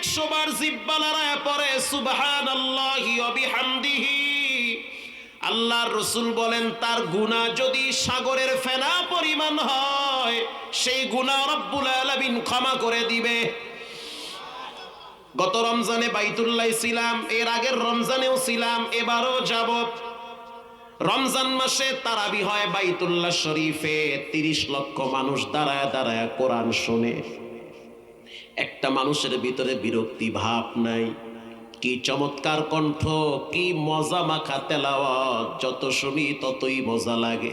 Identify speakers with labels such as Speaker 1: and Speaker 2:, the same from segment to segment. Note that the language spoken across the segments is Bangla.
Speaker 1: একশো বার জিব্বা পরে সুবহান অবিহামদিহি আল্লাহর রসুল বলেন, তার গুণা যদি সাগরের ফেনা পরিমাণ হয়, সেই গুণা রব্বুল আলামিন ক্ষমা করে দিবে। গত রমজানে বাইতুল্লাহ ছিলাম, এর আগের রমজানেও ছিলাম, এবারও যাব। রমজান মাসে তারাবি হয় বাইতুল্লাহ শরীফে, তিরিশ লক্ষ মানুষ দাঁড়ায় দাঁড়ায় কোরআন শোনে। একটা মানুষের ভিতরে বিরক্তি ভাব নাই। কি চমৎকার কণ্ঠ, কি মজা মাখা তেলাওয়াত, যত শুনি ততই মজা লাগে।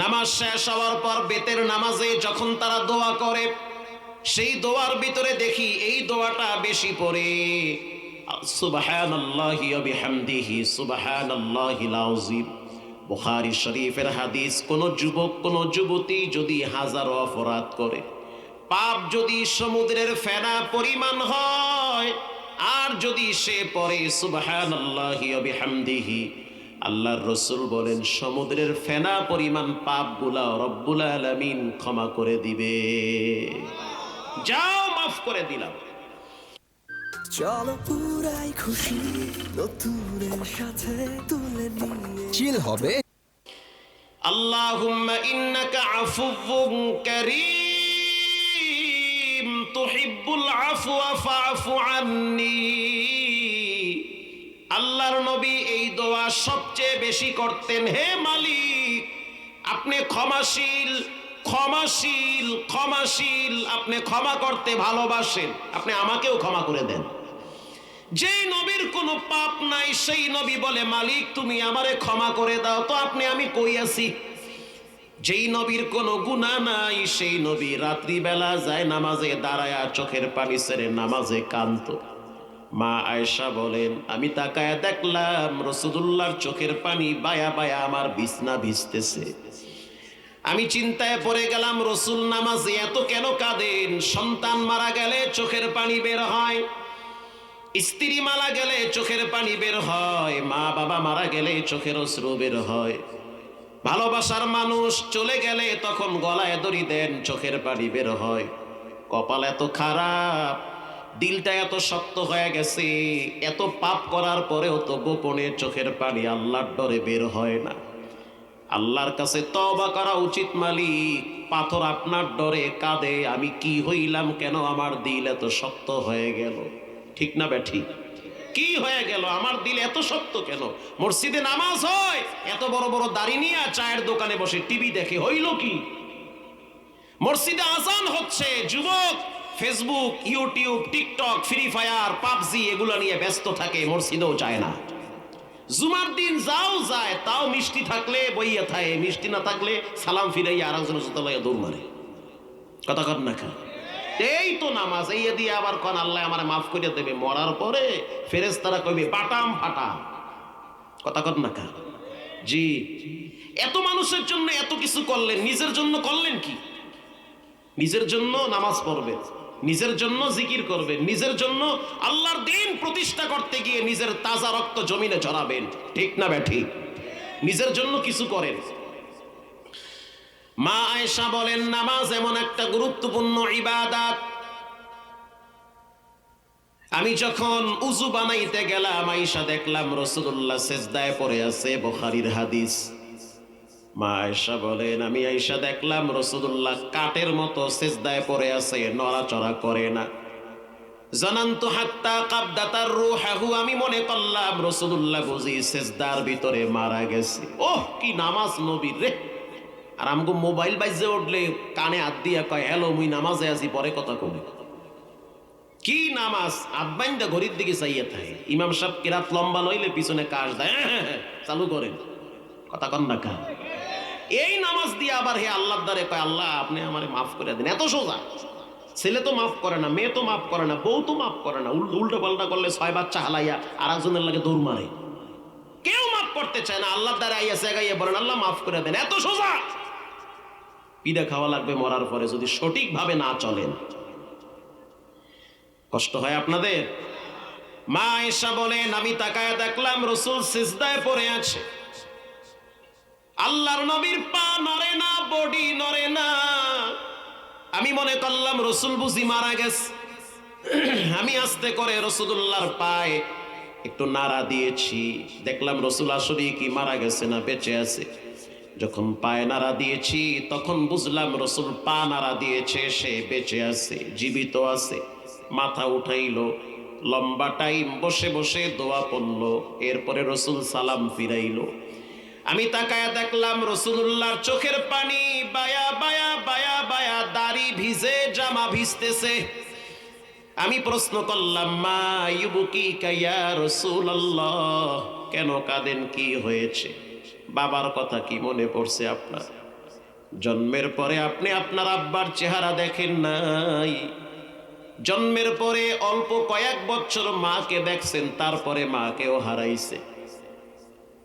Speaker 1: নামাজ শেষ হওয়ার পর বেতের নামাজে যখন তারা দোয়া করে, সেই দোয়ার ভিতরে দেখি এই দোয়াটা বেশি পড়ে। সুবহানাল্লাহি ওয়া বিহামদিহি সুবহানাল্লাহিল আযীম বুখারী শরীফের হাদিস, কোন যুবক, কোন যুবতী যদি হাজারো অপরাধ করে পাপ যদি সমুদ্রের ফেনা পরিমাণ হয় আর যদি সে পরে সুবাহান আল্লাহর রসুল বলেন সমুদ্রের ফেনা পরিমাণ পাপগুলা রব্বুল আলমিন ক্ষমা করে দিবে। যাও মাফ করে দিলাম।
Speaker 2: চলো পুরাই খুশি নতুনের সাথে তুলে নিয়ে।
Speaker 3: চিল হবে।
Speaker 1: আল্লাহুম্মা ইন্নাকা আফুউন কারীম। তুহিব্বুল আফওয়া ফাফু আননি। আল্লাহর নবী এই দোয়া সবচেয়ে বেশি করতেন, হে মালিক, আপনি ক্ষমাশীল ক্ষমাশীল ক্ষমাশীল, আপনি ক্ষমা করতে ভালোবাসেন, আপনি আমাকেও ক্ষমা করে দেন। যেই নবীর কোনো পাপ নাই, সেই নবী বলে, মালিক, তুমি আমারে ক্ষমা করে দাও, তো আপনি আমি কই আছি? যেই নবীর কোনো গুণা নাই, সেই নবী রাত্রিবেলা যায় নামাজে দাঁড়ায়া চোখের পানি সেরে নামাজে কান্ত মা আয়েশা বলেন, আমি তাকায়া দেখলাম রসুদুল্লাহর চোখের পানি বায়া বায়া আমার বিছনা ভিজতেছে। আমি চিন্তায় পড়ে গেলাম, রসুল নামাজে এত কেন কাঁদেন? সন্তান মারা গেলে চোখের পানি বের হয়, স্ত্রী মারা গেলে চোখের পানি বের হয় মা বাবা মারা গেলে চোখের অশ্রু বের হয়। ভালোবাসার মানুষ চলে গেলে তখন গলায় দড়ি দেন, চোখের পানি বের হয়। কপাল এত খারাপ, দিলটা এত শক্ত হয়ে গেছে, এত পাপ করার পরেও তো গোপনে চোখের পানি আল্লাহর ডরে বের হয় না। আল্লাহর কাছে তবা করা উচিত মালিক, পাথর আপনার ডরে কাঁদে, আমি কি হইলাম, কেন আমার দিল এত শক্ত হয়ে গেল? ঠিক না ব্যাঠি? কি হয়ে গেল? আমার দিল এত শক্ত কেন? মসজিদে নামাজ হয়, এত বড় বড় দাড়ি নিয়ে চায়ের দোকানে বসে টিভি দেখে, হইল কি? মসজিদে আজান হচ্ছে, যুবক Facebook, YouTube, TikTok, free fire, PUBG এগুলো নিয়ে ব্যস্ত থাকে, মসজিদেও যায় না। জুমার দিন যাও যায়, তাও মিষ্টি থাকলে বইয়া থাকে মিষ্টি না থাকলে সালাম ফিরাইয়া আর একজনের সাথে দৌড় কথা কর না খা এই তো নামাজ, এই দিয়ে আবার কন, আল্লাহ আমার মাফ করে দেবে। মরার পরে ফেরেস তারা কইবে বাটাম ফাটাম কথা কর না জি। এত মানুষের জন্য এত কিছু করলেন, নিজের জন্য করলেন কি? নিজের জন্য নামাজ পড়বেন, নিজের জন্য জিকির করবেন, নিজের জন্য আল্লাহর দিন প্রতিষ্ঠা করতে গিয়ে নিজের তাজা রক্ত জমিনে ঝরাবেন। ঠিক না ব্যাঠিক নিজের জন্য কিছু করেন। মা আয়েশা বলেন, নামাজ এমন একটা গুরুত্বপূর্ণ ইবাদাত। আমি যখন উজু বানাইতে গেলাম, আয়েশা দেখলাম রসুল্লাহ সেজদায় পড়ে আছে বুখারীর হাদিস। মা বলেন, আমি দেখলাম রসুল্লাহ মতো সেজদায় পড়ে আছে, নড়াচড়া করে না। জানান্তু হাত্তা কাবদাতার রুহাহু, আমি মনে করলাম রসুল্লাহ বুঝি সেজদার ভিতরে মারা গেছে। ওহ, কি নামাজ নবীর রে! আর আমগো মোবাইল বাইজে উঠলে কানে হাত দিয়া কয় হ্যালো মুই নামাজে আছি পরে কথা কবি। কি নামাজ? আব্বাইন্দা ঘড়ির দিকে চাইয়ে থাকে। ইমাম সাহেব কিরাত লম্বা লইলে পিছনে কাজ দেয় হ্যাঁ, হ্যাঁ, হ্যাঁ, চালু করেন। কথা কন না এই নামাজ দিয়ে আবার হে আল্লাহর দ্বারে কয় আল্লাহ আপনি আমারে মাফ করে দেন। এত সোজা। ছেলে তো মাফ করে না মেয়ে তো মাফ করে না বউ তো মাফ করে না। উল- উল্টো পাল্টা করলে ছয় বাচ্চা হালাইয়া আর একজনের লাগে দৌড় মারে। কেউ মাফ করতে চায় না আল্লাহর দ্বারা আইয়া সেগাইয়া বলেন আল্লাহ মাফ করে দেন। এত সোজা। পিঠা খাওয়া লাগবে, মরার পরে যদি সঠিকভাবে না চলেন। কষ্ট হয় আপনাদের? মা এসা বলেন, আমি তাকায় দেখলাম রসুল সিজদায় পড়ে আছে। আল্লাহর নবীর পা নড়ে না, বডি নড়ে না। আমি মনে করলাম রসুল বুঝি মারা গেছে। আমি আস্তে করে রসুল্লাহর পায়ে একটু নাড়া দিয়েছি। দেখলাম রসুল আসলে কি মারা গেছে না বেঁচে আছে। যখন পায়ে নাড়া দিয়েছি, তখন বুঝলাম রসুল পা নাড়া দিয়েছে, সে বেঁচে আছে, জীবিত আছে। মাথা উঠাইল, লম্বা টাইম বসে বসে দোয়া পড়ল, এরপরে রসুল সালাম ফিরাইলো। আমি তাকায়া দেখলাম রসুল্লাহর চোখের পানি বায়া বায়া বায়া বায়া দাড়ি ভিজে জামা ভিজতেছে। আমি প্রশ্ন করলাম, মা ইউবুকি কাইয়া রসুল আল্লাহ কেন কাঁদেন, কি হয়েছে? বাবার কথা কি মনে পড়ছে আপনার? জন্মের পরে আপনি আপনার আব্বার চেহারা দেখেন নাই। জন্মের পরে অল্প কয়েক বছর মাকে দেখছেন, তারপরে মাকেও হারাইছে।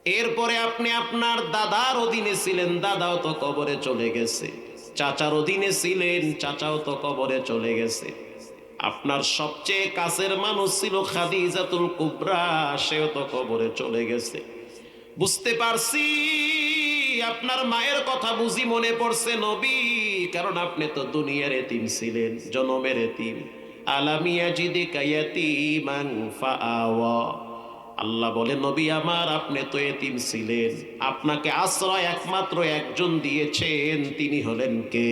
Speaker 1: এরপরে আপনি আপনার দাদার অধীনে ছিলেন, দাদাও তো কবরে চলে গেছে। চাচার অধীনে ছিলেন, চাচাও তো কবরে চলে গেছে। আপনার সবচেয়ে কাছের মানুষ ছিল খাদিজাতুল কুবরা, সেও তো কবরে চলে গেছে। বুঝতে পারছি, আপনার মায়ের কথা বুঝি মনে পড়ছে নবী, কারণ আপনি তো দুনিয়ার এতিম ছিলেন, জনমের এতিম। আলামিয়া আল্লাহ বলে, নবী আমার, আপনি তো এতিম ছিলেন। আপনাকে আশ্রয় একমাত্র একজন দিয়েছেন, তিনি হলেন কে?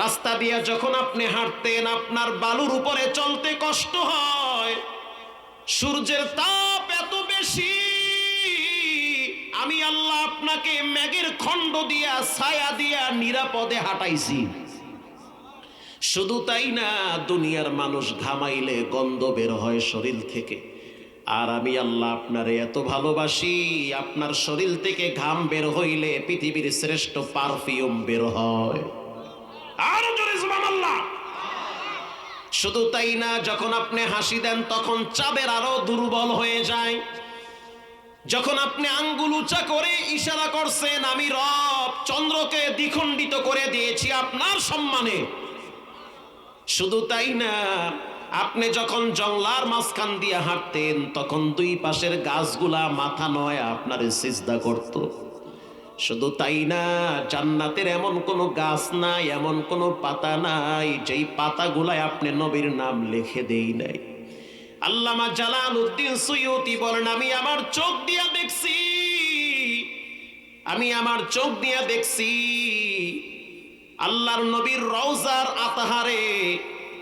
Speaker 1: রাস্তা দিয়ে যখন আপনি হাঁটতেন, আপনার বালুর উপরে চলতে কষ্ট হয়। সূর্যের তাপ এত বেশি আমি আল্লাহ আপনাকে ম্যাগের খণ্ড দিয়া, ছায়া দিয়া নিরাপদে হাঁটাইছি। শুধু তাই না, দুনিয়ার মানুষ ঘামাইলে গন্ধ বের হয় শরীর থেকে। আর আমি আল্লাহ আপনারে এত ভালোবাসি, আপনার শরীর থেকে ঘাম বের হইলে পৃথিবীর শ্রেষ্ঠ পারফিউম বের হয়। আরও শুধু তাই না, যখন আপনি হাসি দেন, তখন চাবের আরও দুর্বল হয়ে যায়। যখন আপনি আঙ্গুল উঁচা করে ইশারা করছেন, আমি রব চন্দ্রকে দ্বিখণ্ডিত করে দিয়েছি আপনার সম্মানে। শুধু তাই না, আপনি যখন জংলার মাঝখান দিয়ে হাঁটতেন, তখন দুই পাশের গাছগুলা মাথা নয় আপনার সিজদা করত। শুধু তাই না, জান্নাতের এমন কোনো গাছ নাই, এমন কোনো পাতা নাই, যেই পাতাগুলায় আপনি নবীর নাম লিখে দেই নাই। আল্লামা জালাল উদ্দিন সুয়ুতি বলেন, আমি আমার চোখ দিয়া দেখছি। আমি আমার চোখ দিয়া দেখছি। আল্লাহর নবীর রওজার আতাহারে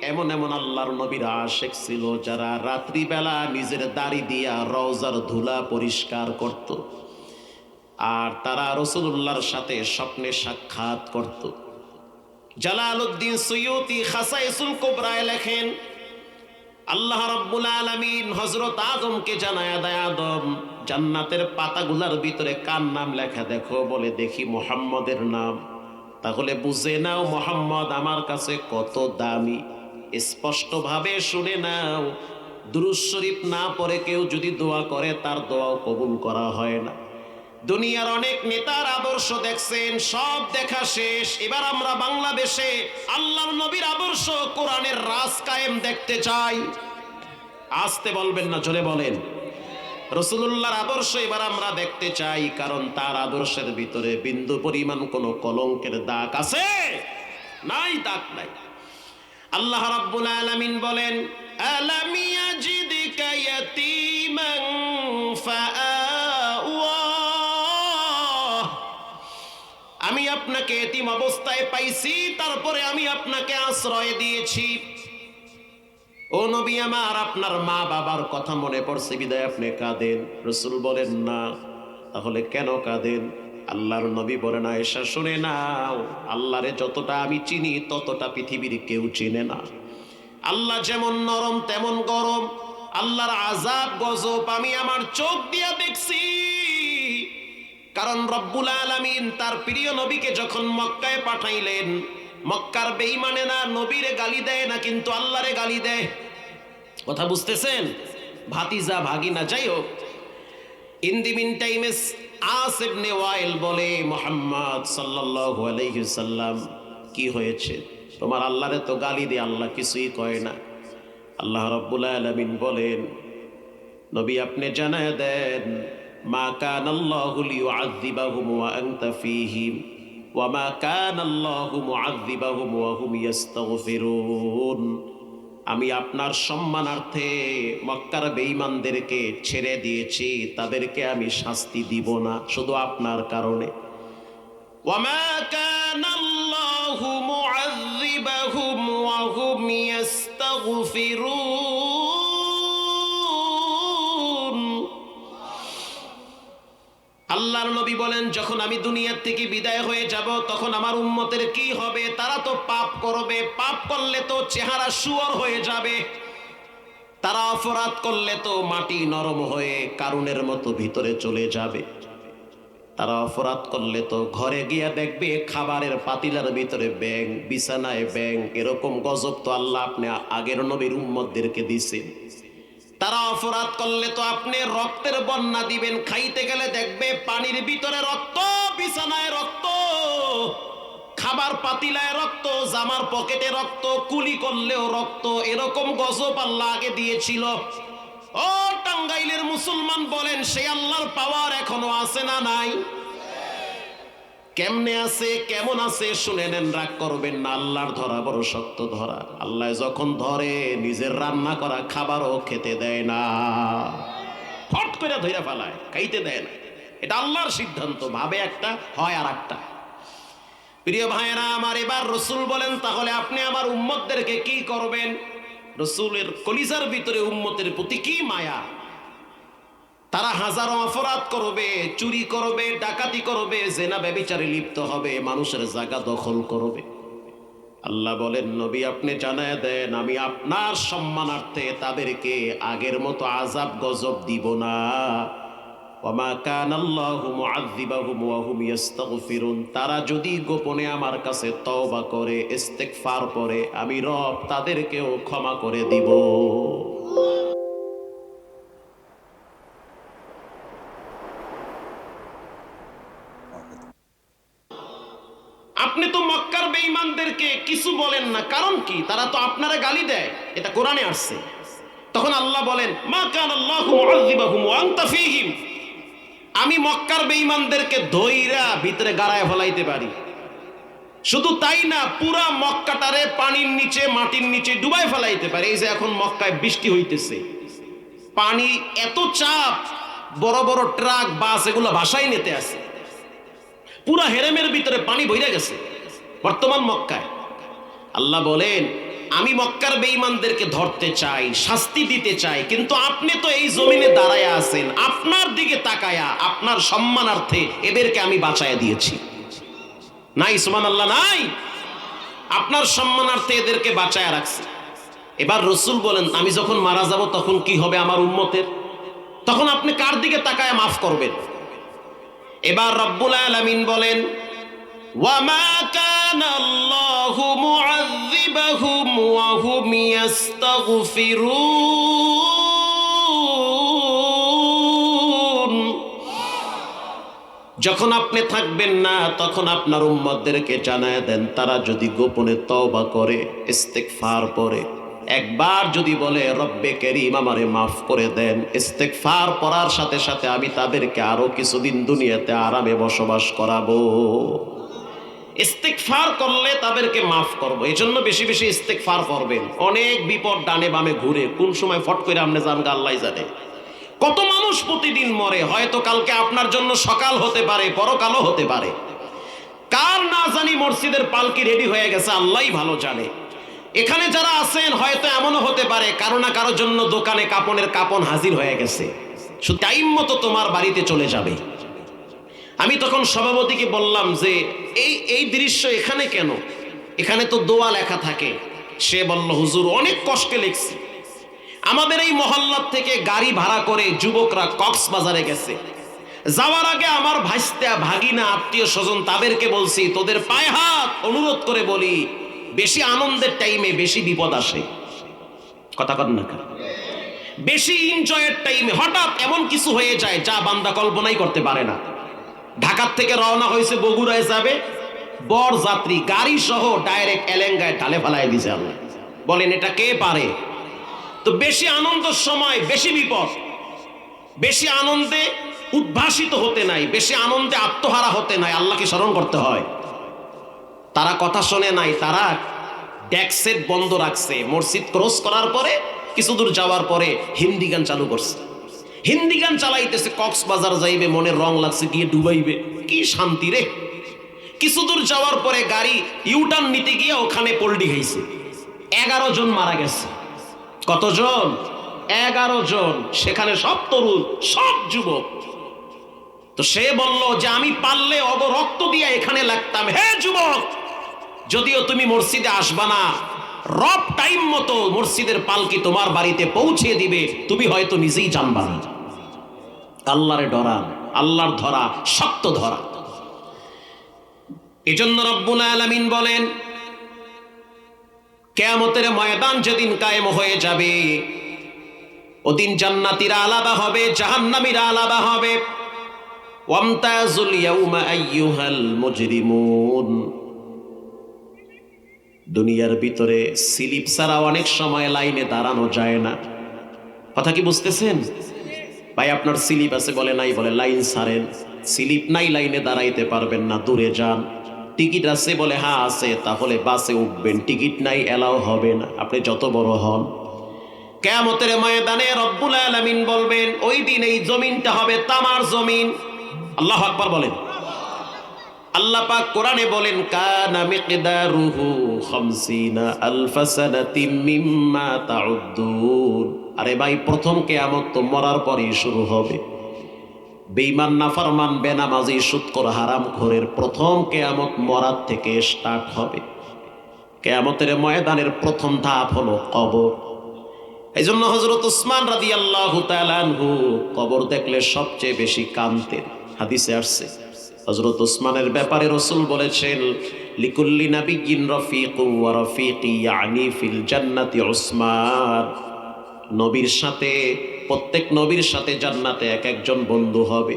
Speaker 1: এমন এমন আল্লাহর নবীর আশেক ছিল যারা রাত্রিবেলা নিজের দাড়ি দিয়া রওজার ধুলা পরিষ্কার করত আর তারা রসুল্লাহর সাথে স্বপ্নে সাক্ষাৎ করত। জালালউদ্দিন সৈয়দি খাসাইসুল কোবরায় লেখেন আল্লাহ রাব্বুল আলামিন হযরত আদমকে জানায়া দেয়, আদম, জান্নাতের পাতাগুলার ভিতরে কার নাম লেখা দেখো, বলে দেখি মোহাম্মদের নাম। তাহলে বুঝে নাও মোহাম্মদ আমার কাছে কত দামি। স্পষ্টভাবে শুনে নাও দুরুজ শরীফ না পড়ে কেউ যদি দোয়া করে, তার দোয়াও কবুল করা হয় না। দুনিয়ার অনেক নেতার আদর্শ দেখছেন, সব দেখা শেষ। এবার আমরা বাংলাদেশে আল্লাহর নবীর আদর্শ কোরআনের রাজ কায়েম দেখতে চাই। আসতে বলবেন না, জোরে বলেন। রসুল্লাহর আদর্শ এবার আমরা দেখতে চাই, কারণ তার আদর্শের ভিতরে বিন্দু পরিমাণ কোনো কলঙ্কের দাগ আছে? নাই, দাগ নাই। আল্লাহ রাব্বুল আলামিন বলেন আলামিয়া ইয়াজিদিকা ইয়াতীমান আপনাকে এতিম অবস্থায় পাইছি, তারপরে আমি আপনাকে আশ্রয় দিয়েছি। ও নবী আমার, আপনার মা বাবার কথা মনে পড়ছে, বিদায় আপনি কাঁদেন। রসুল বলেন, না, তাহলে কেন কাঁদেন? আল্লাহর নবী বলেন এসা শুনে নাও, আল্লাহরে যতটা আমি চিনি, ততটা পৃথিবীর কেউ চিনে না। আল্লাহ যেমন নরম, তেমন গরম। আল্লাহর আজাব গজব আমি আমার চোখ দিয়া দেখছি। কারণ রব্বুল আলামিন তার প্রিয় নবীকে যখন মক্কায় পাঠাইলেন, মক্কার বেঈমানে না নবীরে গালি দেয় না, কিন্তু আল্লাহরে গালি দেয়। কথা বুঝতেছেন? ভাতিজা, ভাগিনা যাই হোক ইন দি মিন টাইমে আস ইবনে ওয়াইল বলে, মোহাম্মদ সাল্লাল্লাহু আলাইহি সাল্লাম, কি হয়েছে? তোমার আল্লাহরে তো গালি দিয়ে আল্লাহ কিছুই কয় না। আল্লাহ রাব্বুল আলামিন বলেন, নবী আপনি জানায় দেন মা কান আল্লাহু লিউআযিবাহুম ওয়া আনতা ফীহিম ওয়া মা কান আল্লাহু মুআযিবাহুম ওয়া হুম ইস্তাগফিরুন আমি আপনার সম্মানার্থে মক্কার বেঈমানদেরকে ছেড়ে দিয়েছি, তাদেরকে আমি শাস্তি দিব না, শুধু আপনার কারণে। ওয়া ওয়ামা কান আল্লাহু মুআযিবাহুম ওয়া হুম ইস্তাগফিরুন আল্লাহর নবী বলেন, যখন আমি দুনিয়ার থেকে বিদায় হয়ে যাব, তখন আমার উম্মতের কি হবে? তারা তো পাপ করবে। পাপ করলে তো চেহারা সুয়ার হয়ে যাবে। তারা অপরাধ করলে তো মাটি নরম হয়ে কারুনের মতো ভিতরে চলে যাবে। তারা অপরাধ করলে তো ঘরে গিয়া দেখবে খাবারের পাতিলার ভিতরে ব্যাং বিছানায় ব্যাং এরকম গজব তো আল্লাহ আপনি আগের নবীর উম্মতদেরকে দিছেন। তারা অপরাধ করলে তো আপনি রক্তের বন্যা দিবেন, খাইতে গেলে দেখবে পানির ভিতরে রক্ত, বিছানায় রক্ত, খাবার পাতিলায় রক্ত, জামার পকেটে রক্ত, কুলি করলেও রক্ত, এরকম গজব আল্লাহ আগে দিয়েছিল। ও টাঙ্গাইলের মুসলমান বলেন, সে আল্লাহর পাওয়ার এখনও আছে না নাই? কেমনে আছে, কেমন আছে, শুনে নেন, রাগ করবেন না, আল্লাহর ধরা বড় শক্ত ধরা। আল্লাহ যখন ধরে, নিজের রান্না করা খাবারও খেতে দেয় না। ফট করে ধরে ফেলায়, খাইতে দেয় না। এটা আল্লাহর সিদ্ধান্ত, ভাবে একটা, হয় আর একটা। প্রিয় ভাইয়েরা, আমার এবার রসুল বলেন, তাহলে আপনি আমার উম্মতদেরকে কি করবেন? রসুলের কলিজার ভিতরে উম্মতের প্রতি কি মায়া? তারা হাজারো অপরাধ করবে, চুরি করবে, ডাকাতি করবে, জেনা ব্যবিচারে লিপ্ত হবে, মানুষের জায়গা দখল করবে। আল্লাহ বলেন, নবী, আপনি জানায় দেন, আমি আপনার সম্মানার্থে তাদেরকে আগের মতো আজাব গজব দিব না। তারা যদি গোপনে আমার কাছে তওবা করে, ইস্তেগফার করে, আমি রব তাদেরকেও ক্ষমা করে দিব। বেঈমানদেরকে কিছু বলেন না। কারণ কি? তারা তো আপনারা গালি দেয়। এটা কোরআনে আসছে। তখন আল্লাহ বলেন, মা কান আল্লাহু মুআযযিবাহুম ওয়া আনতা ফীহিম। আমি মক্কার বেঈমানদেরকে ধইরা ভিতরে গাড়ায় ফলাইতে পারি। শুধু তাই না, পুরা মক্কাটারে পানির নিচে, মাটির নিচে ডুবাই ফেলাইতে পারে। এই যে এখন মক্কায় বৃষ্টি হইতেছে। পানি এত চাপ, বড় বড় ট্রাক, বাস, এগুলো ভাষাই নিতে আসে। পুরা হেরেমের ভিতরে পানি বইরা গেছে। বর্তমান মক্কায়। আল্লাহ বলেন, আমি মক্কার বেঈমানদেরকে ধরতে চাই, শাস্তি দিতে চাই, কিন্তু আপনি তো এই জমিনে দাঁড়ায় আছেন, আপনার দিকে তাকায়া আপনার সম্মানার্থে এদেরকে আমি বাঁচায়া দিয়েছি। নাই সুমান আল্লাহ নাই। আপনার সম্মানার্থে এদেরকে বাঁচায়া রাখছি। এবার রসুল বলেন, আমি যখন মারা যাব, তখন কি হবে আমার উম্মতের? তখন আপনি কার দিকে তাকায় মাফ করবেন? এবার রব্বুল আলামিন বলেন যখন আপনি থাকবেন না, তখন আপনার উম্মতদেরকে জানায় দেন, তারা যদি গোপনে তওবা করে, ইস্তেগফার পড়ে, একবার যদি বলে, রব্বে কেরিম, আমারে মাফ করে দেন। ইস্তেগফার পড়ার সাথে সাথে আমি তাদেরকে আরও কিছুদিন দুনিয়াতে আরামে বসবাস করাবো। ইস্তেগফার করলে তাদেরকে মাফ করব। এই জন্য বেশি বেশি ইস্তেগফার করবেন। অনেক বিপদ ডানে বামে ঘুরে, কোন সময় ফট করে আপনি জানগা আল্লাহ জানে। কত মানুষ প্রতিদিন মরে, হয়তো কালকে আপনার জন্য সকাল হতে পারে, পরকালও হতে পারে। কার না জানি মসজিদের পালকি রেডি হয়ে গেছে, আল্লাহই ভালো জানে। এখানে যারা আছেন, হয়তো এমনও হতে পারে, কারও না কারোর জন্য দোকানে কাপনের কাপন হাজির হয়ে গেছে। শুধু টাইম মতো তোমার বাড়িতে চলে যাবে। আমি তখন সভাপতিকে বললাম যে, এই এই দৃশ্য এখানে কেন? এখানে তো দোয়া লেখা থাকে। সে বলল, হুজুর, অনেক কষ্টে লিখছি। আমাদের এই মহল্লার থেকে গাড়ি ভাড়া করে যুবকরা কক্সবাজারে গেছে। যাওয়ার আগে আমার ভাইস্তা, ভাগিনা, আত্মীয় স্বজন তাদেরকে বলছি, তোদের পায়ে হাত! অনুরোধ করে বলি, বেশি আনন্দের টাইমে বেশি বিপদ আসে। কথা কর না বেশি এনজয়ের টাইমে হঠাৎ এমন কিছু হয়ে যায় যা বান্দা কল্পনাই করতে পারে না। ঢাকার থেকে রওনা হয়েছে বগুড়ায় যাবে বর যাত্রী, গাড়ি সহ ডাইরেক্ট এলেঙ্গায় ঢালে ফেলায় দিছে আল্লাহ। বলেন, এটা কে পারে? তো বেশি আনন্দের সময়, বেশি বিপদ। বেশি আনন্দে উদ্ভাসিত হতে নাই, বেশি আনন্দে আত্মহারা হতে নাই, আল্লাহকে স্মরণ করতে হয়। তারা কথা শোনে নাই, তারা ড্যাক্সেট বন্ধ রাখছে। মসজিদ ক্রস করার পরে, কিছু দূর যাওয়ার পরে হিন্দি গান চালু করছে। হিন্দি গান চালাইতেছে, কক্সবাজার যাইবে, মনে রং লাগছে গিয়ে ডুবাইবে। কি শান্তি রে? কিছু দূর যাওয়ার পরে গাড়ি ইউটার্ন নিতে গিয়ে ওখানে পোল্টি খাইছে। এগারো জন মারা গেছে। কতজন? এগারো জন। সেখানে সব তরুণ, সব যুবক। তো সে বলল যে, আমি পারলে অব রক্ত দিয়ে এখানে লাগতাম। হে যুবক, যদিও তুমি মসজিদে আসবা না, রব টাইম মতো মসজিদের পালকি তোমার বাড়িতে পৌঁছে দিবে। তুমি হয়তো নিজেই জানবা না। আল্লাহরে ডরা আল্লাহর ধরা, শক্ত ধরা। এজন্য রব্বুল আলামিন বলেন, কেয়ামতের ময়দান যেদিন কায়েম হয়ে যাবে, ওদিন জান্নাতীরা আলাদা হবে, জাহান্নামীরা আলাদা হবে। দুনিয়ার ভিতরে স্লিপ ছাড়া অনেক সময় লাইনে দাঁড়ানো যায় না। কথা কি বুঝতেছেন? ভাই, আপনার স্লিপ আছে বলে নাই বলে লাইন ছাড়েন স্লিপ নাই লাইনে দাঁড়াইতে পারবেন না, দূরে যান। টিকিট আছে বলে হ্যাঁ আছে, তাহলে বাসে উঠবেন। টিকিট নাই, এলাও হবে না। আপনি যত বড় হন। কেয়ামতের ময়দানে রব্বুল আলামিন বলবেন, ওই দিন এই জমিনটা হবে তামার জমিন। আল্লাহ আকবার বলেন। আল্লাহ পাক কোরআনে বলেন, কানা মিকদারুহু 50 আলফা সানাতিম মিম্মা তাউদ্দুন। আরে ভাই, প্রথম কিয়ামত তো মরার পরেই শুরু হবে। বেঈমান, নাফরমান, বেনামাজি সুদকর হারাম খোরের প্রথম কেয়ামত মরার থেকে স্টার্ট হবে। কেয়ামতের ময়দানের প্রথম ধাপ হলো কবর। এই জন্য হজরত উসমান রাদি আল্লাহ কবর দেখলে সবচেয়ে বেশি কানতেন হাদিসে আসছে হজরত উসমানের ব্যাপারে রসুল বলেছেন, লিকুল্লি নাবিয়িন রফিক ওয়া রফিকি, ইয়ানি ফিল জান্নাতি উসমান। নবীর সাথে, প্রত্যেক নবীর সাথে জান্নাতে এক একজন বন্ধু হবে।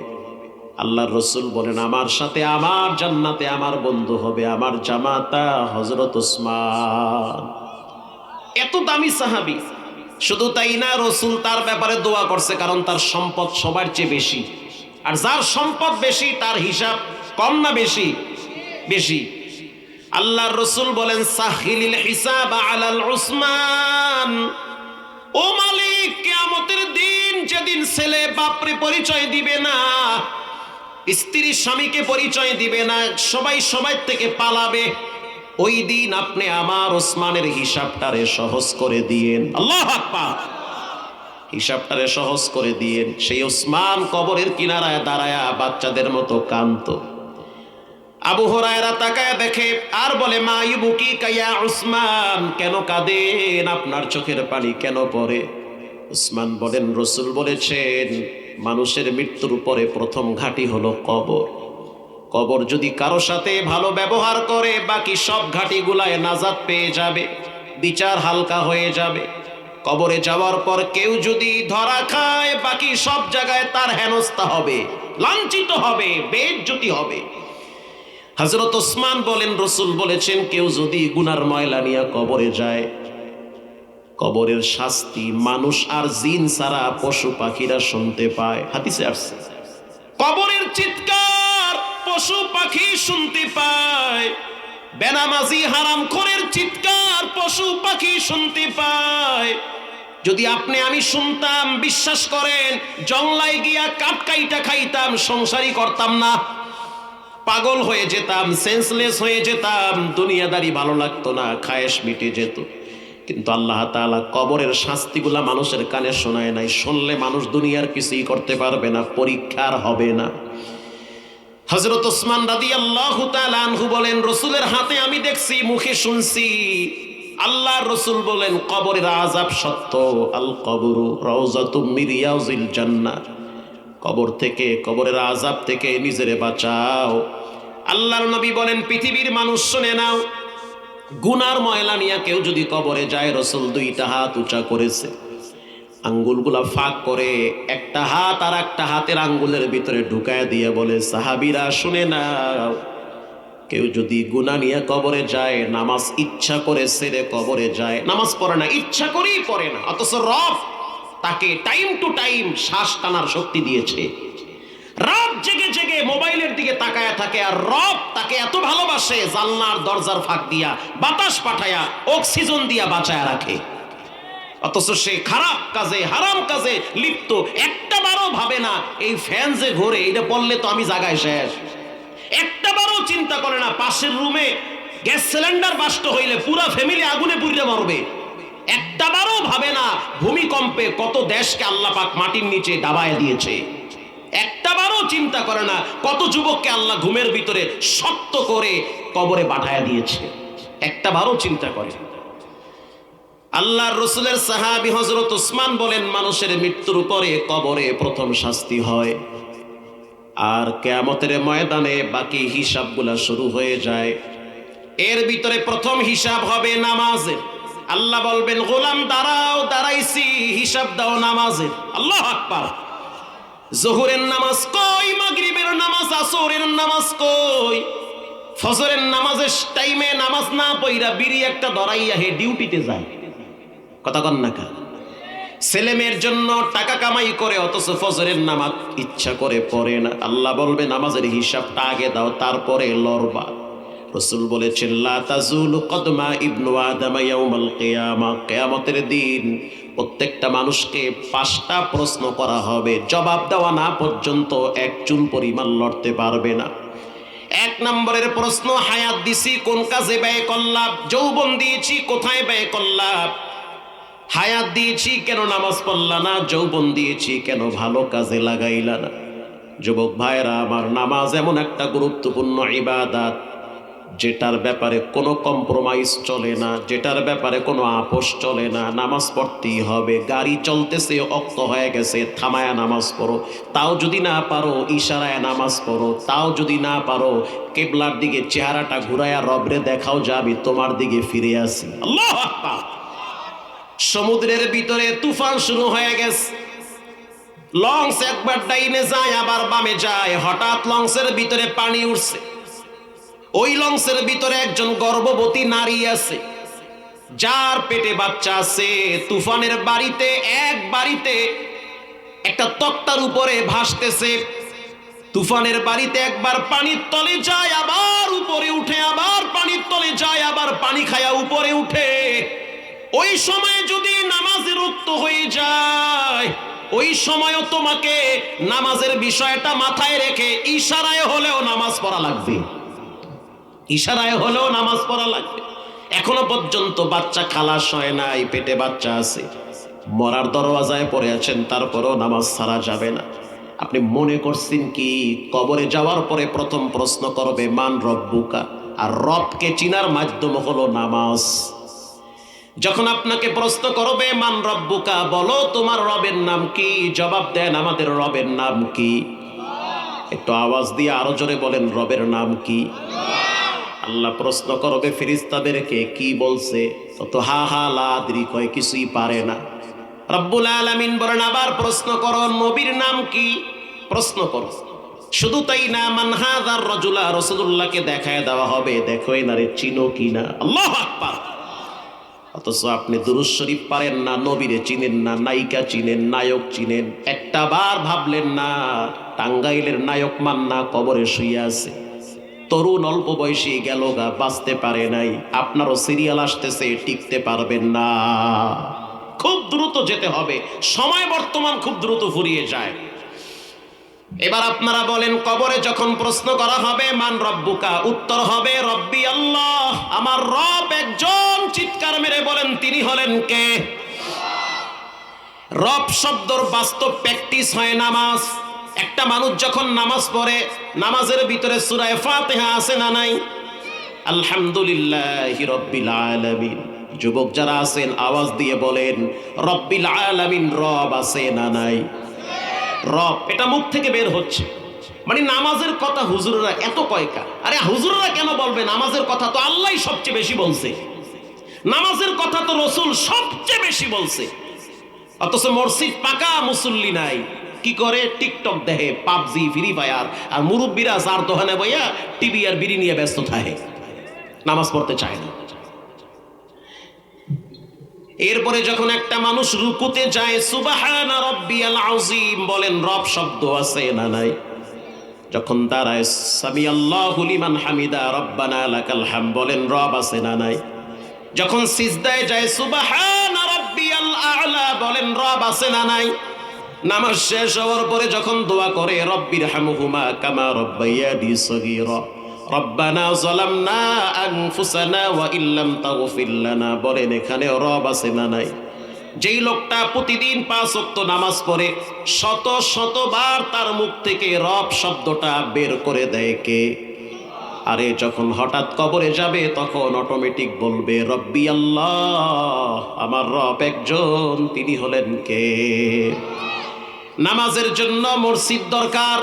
Speaker 1: আল্লাহর রসুল বলেন, আমার সাথে আমার জান্নাতে আমার বন্ধু হবে আমার জামাতা হজরত উসমান এত দামি সাহাবি। শুধু তাই না, রসুল তার ব্যাপারে দোয়া করছে কারণ তার সম্পদ সবার চেয়ে বেশি। আর যার সম্পদ বেশি, তার হিসাব কম না বেশি? বেশি। আল্লাহর রসুল বলেন, সাহিলিল হিসাব আলাল উসমান। ও মালিক, কেয়ামতের দিন যেদিন ছেলে বাপরে পরিচয় দিবে না, স্ত্রী স্বামীকে পরিচয় দিবে না, সবাই সবাই থেকে পালাবে, ওই দিন আপনি আমার ওসমানের হিসাবটারে সহজ করে দিয়েন। আল্লাহ হিসাবটারে সহজ করে দিয়েন। সেই ওসমান কবরের কিনারায় দাঁড়ায়া বাচ্চাদের মতো কান্ত আবু হরায়রা তাকায় দেখে, আর বলে, মা ইবুকি কাইয়া উসমান, কেন কাঁদেন? আপনার চোখের পানি কেন পড়ে? উসমান বলেন, রসুল বলেছেন, মানুষের মৃত্যুর পরে প্রথম ঘাটি হলো কবর। কবর যদি কারও সাথে ভালো ব্যবহার করে, বাকি সব ঘাটিগুলায় নাজাদ পেয়ে যাবে, বিচার হালকা হয়ে যাবে। কবরে যাওয়ার পর কেউ যদি ধরা খায়, বাকি সব জায়গায় তার হেনস্থা হবে, লাঞ্ছিত হবে বেজ্জতি হবে। হজরত ওসমান বলেন, রসুল বলেছেন, কেউ যদি গুনার ময়লা নিয়ে কবরে যায়, কবরের শাস্তি মানুষ আর জিন ছাড়া পশু পাখিরা শুনতে পায়। হাতিসে আসছে, কবরের চিৎকার পশু পাখি শুনতে পায়, বেনামাজি হারাম খোরের চিৎকার পশু পাখি শুনতে পায়। যদি আপনি, আমি শুনতাম, বিশ্বাস করেন, জংলায় গিয়া কাটকাইটা খাইতাম, সংসারই করতাম না। পাগল হয়ে যেতাম সেন্সলেস হয়ে যেতাম, দুনিয়াদারি ভালো লাগতো না, খায়েশ মিটে যেত। কিন্তু আল্লাহ তাআলা কবরের শাস্তিগুলা মানুষের কানে শোনায় নাই, শুনলে মানুষ দুনিয়ার কিছুই করতে পারবে না, পরীক্ষার হবে না। হজরত ওসমান রাদি আল্লাহ আনহু বলেন, রসুলের হাতে আমি দেখছি, মুখে শুনছি, আল্লাহর রসুল বলেন, কবরের আজাব সত্য, আল কবরু মিরিয়াউজিল জান্নাত কবর থেকে, কবরের আজাব থেকে নিজেরে বাঁচাও। আল্লাহর নবী বলেন, পৃথিবীর মানুষ শুনে নাও, গুনার ময়লা নিয়ে কেউ যদি কবরে যায়, রসুল দুইটা হাত উঁচা করেছে। আঙ্গুলগুলা ফাঁক করে একটা হাত আর একটা হাতের আঙ্গুলের ভিতরে ঢুকায় দিয়ে বলে, সাহাবিরা, শুনে নাও, কেউ যদি গুনা নিয়ে কবরে যায়, নামাজ ইচ্ছা করে সেরে কবরে যায়। নামাজ পড়ে না, ইচ্ছা করেই পড়ে না, অথচ রফ তাকে টাইম টু টাইম শ্বাস টানার শক্তি দিয়েছে। রাত জেগে জেগে মোবাইলের দিকে তাকায়া থাকে আর রব তাকে এত ভালোবাসে, জানলার দরজার ফাঁক দিয়া, বাতাস পাঠায়া, অক্সিজেন দিয়া বাঁচায় রাখে। অথচ সে খারাপ কাজে, হারাম কাজে লিপ্ত একটা বারও ভাবে না, এই ফ্যান যে ঘোরে এটা বললে তো আমি জাগায় শেষ। একটা বারও চিন্তা করে না, পাশের রুমে গ্যাস সিলিন্ডার বাস্ট হইলে পুরা ফ্যামিলি আগুনে পুড়ে মরবে। একটা বারও ভাবে না, ভূমিকম্পে কত দেশকে আল্লাহ পাক মাটির নিচে দাবায় দিয়েছে। একটা বারও চিন্তা করে না কত যুবককে আল্লাহ ঘুমের ভিতরে শক্ত করে কবরে পাঠায় দিয়েছে। একটাবারও চিন্তা করে। আল্লাহর রসুলের সাহাবি হজরত উসমান বলেন, মানুষের মৃত্যুর পরে কবরে প্রথম শাস্তি হয় আর কেয়ামতের ময়দানে বাকি হিসাবগুলা শুরু হয়ে যায়। এর ভিতরে প্রথম হিসাব হবে নামাজের। আল্লাহ বলবেন, গোলাম, দাঁড়াও, দাঁড়াইছি, হিসাব দাও নামাজের। আল্লাহ আকবার। জহুরের নামাজ কই, মাগরিবের নামাজ, আসরের নামাজ কই? ফজরের নামাজের টাইমে নামাজ না পইরা বিড়ি একটা ধরাইয়া হে ডিউটিতে যায়। কথা কন ছেলে মেয়ের জন্য টাকা কামাই করে, অথচ ফজরের নামাজ ইচ্ছা করে পড়ে না। আল্লাহ বলবে, নামাজের হিসাবটা আগে দাও, তারপরে লড়বা। রসুল বলেছেন, লা তাজুল কদমা ইবনু আদম ইয়াউমাল কিয়ামা। কিয়ামতের দিন প্রত্যেকটা মানুষকে পাঁচটা প্রশ্ন করা হবে। জবাব দেওয়া না পর্যন্ত এক চুল পরিমাণ লড়তে পারবে না। এক নম্বরের প্রশ্ন, হায়াত দিছি, কোন কাজে ব্যয় করলাম? যৌবন দিয়েছি, কোথায় ব্যয় করলাম? হায়াত দিয়েছি, কেন নামাজ পড়লা না? যৌবন দিয়েছি, কেন ভালো কাজে লাগাইলা না? যুবক ভাইরা আমার নামাজ এমন একটা গুরুত্বপূর্ণ ইবাদাত। যেটার ব্যাপারে কোনো কম্প্রোমাইজ চলে না, যেটার ব্যাপারে কোনো আপোষ চলে না, নামাজ পড়তেই হবে, গাড়ি চলতেছে, অক্ত হয়ে গেছে, থামায়া নামাজ পড়ো। তাও যদি না পারো, ইশারায় নামাজ পড়ো, তাও যদি না পারো, কেবলার দিকে চেহারাটা ঘুরায়া রবরে দেখাও যে আমি তোমার দিকে ফিরে আসি। আল্লাহ সমুদ্রের ভিতরে তুফান শুরু হয়ে গেছে। লঞ্চ একবার ডাইনে যায়, আবার বামে যায়। হঠাৎ লঞ্চের ভিতরে পানি উঠছে। ওই লঞ্চের ভিতরে একজন গর্ভবতী নারী আছে। যার পেটে বাচ্চা আছে। তুফানের বাড়িতে, এক বাড়িতে একটা তক্তার উপরে ভাসতেছে। তুফানের বাড়িতে একবার পানির তলে যায়, আবার উপরে উঠে, আবার পানির তলে যায়, আবার পানি খায়া উপরে উঠে। ওই সময় যদি নামাজে রক্ত হয়ে যায়, ওই সময়ও তোমাকে নামাজের বিষয়টা মাথায় রেখে ইশারায় হলেও নামাজ পড়া লাগবে। ইশারায় হলেও নামাজ পড়া লাগবে। এখনও পর্যন্ত বাচ্চা খালাস হয় নাই, পেটে বাচ্চা আছে। মরার দরওয়াজায় পড়ে আছেন, তারপরেও নামাজ ছাড়া যাবে না। আপনি মনে করছেন কি, কবরে যাওয়ার পরে প্রথম প্রশ্ন করবে, মান রব্বুকা? আর রবকে চিনার মাধ্যম হলো নামাজ। যখন আপনাকে প্রশ্ন করবে, মান রব্বুকা? বলো, তোমার রবের নাম কি? জবাব দেন, আমাদের রবের নাম কি? একটু আওয়াজ দিয়ে আরও জোরে বলেন, রবের নাম কি? আল্লাহ প্রশ্ন করবে ফিরিস্তাদেরকে, কি বলছে? তো হা হা লাদ্রি কয়, কিছুই পারে না। রব্বুল আলামিন বলেন, আবার প্রশ্ন করো, নবীর নাম কি? প্রশ্ন করো। শুধু তাই না মানহাদার রজুলা রসুল্লাহকে দেখায় দেওয়া হবে, দেখো এনারে চিনো কি না আল্লাহ আকবার। অথচ আপনি দুরুজ শরীফ পারেন না, নবীরে চিনেন না, নায়িকা চিনেন, নায়ক চিনেন, একটা বার ভাবলেন না, টাঙ্গাইলের নায়ক মান্না কবরে শুয়ে আছে। তরুণ অল্প বয়সী গেল গা, বাঁচতে পারে নাই। আপনারও সিরিয়াল আসতেছে, টিকতে পারবেন না। খুব দ্রুত যেতে হবে। সময় বর্তমান খুব দ্রুত ফুরিয়ে যায়। এবার আপনারা বলেন, কবরে যখন প্রশ্ন করা হবে, মান রব্বুকা, উত্তর হবে, রব্বি আল্লাহ। আমার রব একজন চিৎকার মেরে বলেন, তিনি হলেন কে? রব শব্দর বাস্তব প্র্যাকটিস হয় নামাজ। একটা মানুষ যখন নামাজ পড়ে, নামাজের ভিতরে সুরায় ফাতেহা আছে না নাই? আলহামদুলিল্লাহ রব্বিল আলামিন। যুবক যারা আছেন, আওয়াজ দিয়ে বলেন, রব্বিল আলামিন রব আছে না নাই? রব, এটা মুখ থেকে বের হচ্ছে। মানে নামাজের কথা হুজুররা এত কয়কা আরে হুজুররা কেন বলবে, নামাজের কথা তো আল্লাহ সবচেয়ে বেশি বলছে নামাজের কথা তো রসুল সবচেয়ে বেশি বলছে। অথচ মসজিদ পাকা, মুসল্লি নাই। কি করে? টিকটক দেখে, পাবজি, ফ্রি ফায়ার। আর মুরব্বীরা যার দোকানে বইয়া টিভি আর বিড়ি নিয়ে ব্যস্ত থাকে। নামাজ পড়তে চায় না। এরপরে যখন একটা মানুষ রুকুতে যায়, সুবাহানা রব্বিয়াল আযীম বলেন, রব শব্দ আছে না নাই? যখন দাঁড়ায় সামি আল্লাহ লিমান হামিদা, রব্বানা লাকাল হাম বলেন, রব আছে না নাই? যখন সিজদায় যায়, সুবাহান রাব্বিয়াল আ'লা বলেন, রব আছে না নাই? নামাজ শেষ হওয়ার পরে যখন দোয়া করে রব্বির হামহুমা কামা রব্বাইয়ানি সগীরা, রব্বানা যালামনা আনফুসানা ওয়া ইল্লাম তাগফির লানা বলেন এখানে রব আছে না নাই? যেই লোকটা প্রতিদিন পাঁচ ওয়াক্ত নামাজ পড়ে, শত শতবার তার মুখ থেকে রব শব্দটা বের করে দেয় কে? আরে যখন হঠাৎ কবরে যাবে, তখন অটোমেটিক বলবে, রব্বি আল্লাহ, আমার রব একজন, তিনি হলেন কে? নামাজের জন্য মসজিদ দরকার।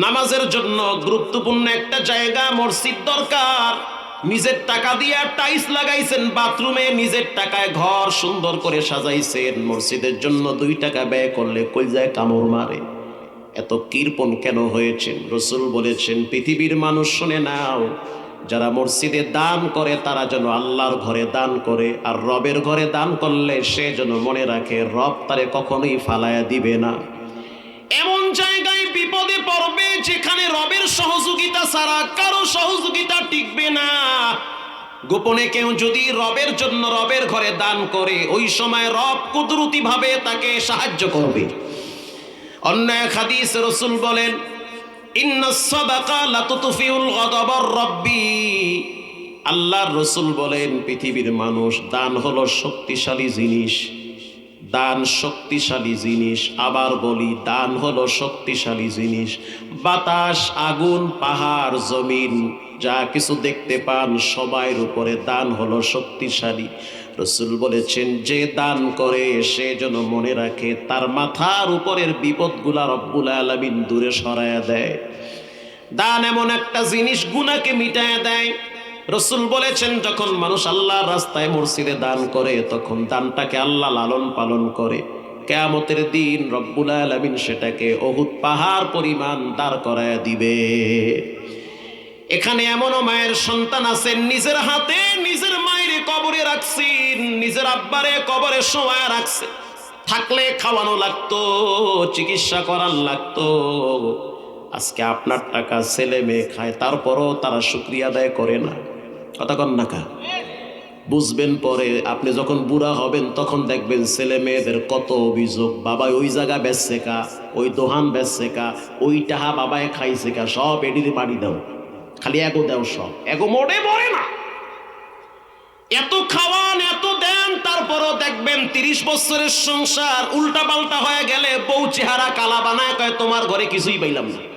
Speaker 1: নামাজের জন্য গুরুত্বপূর্ণ একটা জায়গা, মসজিদ দরকার। নিজের টাকা দিয়ে টাইস লাগাইছেন, বাথরুমে নিজের টাকায় ঘর সুন্দর করে সাজাইছেন। মসজিদের জন্য দুই টাকা ব্যয় করলে কলজায় কামড় মারে। এত কৃপণ কেন হয়েছেন? রসুল বলেছেন, পৃথিবীর মানুষ শুনে নাও যারা মসজিদে দান করে, তারা যেন আল্লাহর ঘরে দান করে, আর রবের ঘরে দান করলে সে যেন মনে রাখে, রব তারে কখনোই ফালায়া দিবে না। এমন জায়গায় বিপদে পড়বে যেখানে রবের সহযোগিতা ছাড়া কারও সহযোগিতা টিকবে না। গোপনে কেউ যদি রবের জন্য রবের ঘরে দান করে, ওই সময় রব কুদরতি ভাবে তাকে সাহায্য করবে। অন্য এক হাদিস রসুল বলেন আল্লাহর রসুল বলেন, পৃথিবীর মানুষ দান হলো শক্তিশালী জিনিস। দান শক্তিশালী জিনিস। আবার বলি, দান হলো শক্তিশালী জিনিস। বাতাস, আগুন, পাহাড়, জমিন, যা কিছু দেখতে পান, সবাইয়ের উপরে দান হলো শক্তিশালী। রসুল বলেছেন, যে দান করে, সে যেন মনে রাখে, তার মাথার উপরের বিপদগুলা রব্বুল আলমিন দূরে সরাইয়া দেয়। দান এমন একটা জিনিস গুনাকে মিটায় দেয়। রসুল বলেছেন, যখন মানুষ আল্লাহর রাস্তায় মসজিদে দান করে, তখন দানটাকে আল্লাহ লালন পালন করে। কেয়ামতের দিন রব্বুল আলমিন সেটাকে অহুত পাহাড় পরিমাণ দাঁড় করায় দিবে। এখানে এমনও মায়ের সন্তান আছেন নিজের হাতে মায়ের কবরে রাখছেন নিজের আব্বারে কবরে শোয়া রাখছে। থাকলে খাওয়ানো লাগতো, চিকিৎসা করার লাগতো। আজকে আপনার টাকা ছেলে মেয়ে খায়, তারপরও তারা শুক্রিয়া আদায় করে না। কথা কন না বুঝবেন পরে, আপনি যখন বুড়া হবেন, তখন দেখবেন ছেলে মেয়েদের কত অভিযোগ বাবা ওই জায়গা বেচছে কা? ওই দোহান বেচছে কা? ওই টাহা বাবায় খাইছে কা? সব এডিরে বাড়ি দাও। খালি এগো দাও সব। এগো মোড়ে মরে না। এত খাওয়ান, এত দেন, তারপরও দেখবেন তিরিশ বছরের সংসার উল্টা পাল্টা হয়ে গেলে বউ চেহারা কালা বানায় কয়, তোমার ঘরে কিছুই পাইলাম না।